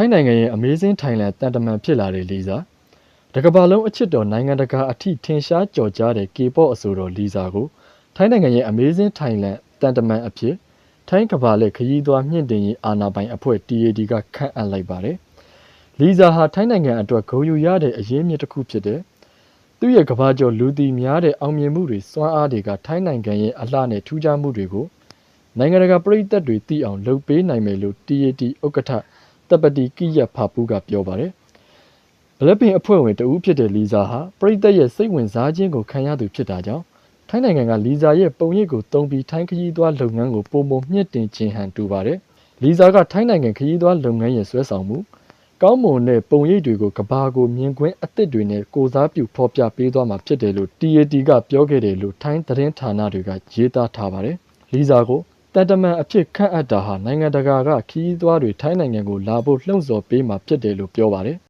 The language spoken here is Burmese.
ထိုင်းနိုင်ငံရဲ့ Amazing Thailand တန်တမန်ဖြစ်လာတဲ့လီဇာတကမ္ဘာလုံးအချစ်တော်နိုင်ငံတကာအထိထင်ရှားကြော်ကြားတဲ့ K-pop အဆိုတော်လီဇာကိုထိုင်းနိုင်ငံရဲ့ Amazing Thailand တန်တမန်အဖြစ်ထိုင်းကမ္ဘာလက်ခရီးသွားမြင့်တင်ရေးအာဏာပိုင်အဖွဲ့ TAD ကခန့်အပ်လိုက်ပါတယ်။လီဇာဟာထိုင်းနိုင်ငံအတွက်ဂုဏ်ယူရတဲ့အရေးမြစ်တစ်ခုဖြစ်တဲ့သူ့ရဲ့ကမ္ဘာကျော်လူသိများတဲ့အောင်မြင်မှုတွေစွမ်းအားတွေကထိုင်းနိုင်ငံရဲ့အလှနဲ့ထူးခြားမှုတွေကိုနိုင်ငံတကာပြည်သက်တွေသိအောင်လုပ်ပေးနိုင်မယ်လို့ TAT ဥက္ကဋ္ဌ တပ်ပတိကိယဖာပူးကပြောပါတယ်။ Blackpink အဖွဲ့ဝင်တဦးဖြစ်တဲ့လီဇာဟာပြည်သက်ရဲ့စိတ်ဝင်စားခြင်းကိုခံရသူဖြစ်တာကြောင့်ထိုင်းနိုင်ငံကလီဇာရဲ့ပုံရိပ်ကိုတုံးပြီးထိုင်းခရီးသွားလုပ်ငန်းကိုပုံပုံမြင့်တင်ခြင်းဟန်တူပါတယ်။လီဇာကထိုင်းနိုင်ငံခရီးသွားလုပ်ငန်းရဲ့ဆွဲဆောင်မှုကောင်းမွန်တဲ့ပုံရိပ်တွေကိုကဘာကိုမြင်ကွင်းအသစ်တွေနဲ့ကိုစားပြုဖော်ပြပေးသွားမှာဖြစ်တယ်လို့ TAT ကပြောခဲ့တယ်လို့ထိုင်းသတင်းဌာနတွေကရေးသားထားပါတယ်။လီဇာကို တန်တမန်အဖြစ်ခန့်အပ်တာဟာနိုင်ငံတကာကခီးသွားတွေထိုင်းနိုင်ငံကိုလာဖို့လှုံ့ဆော်ပေးမှာဖြစ်တယ်လို့ပြောပါတယ်။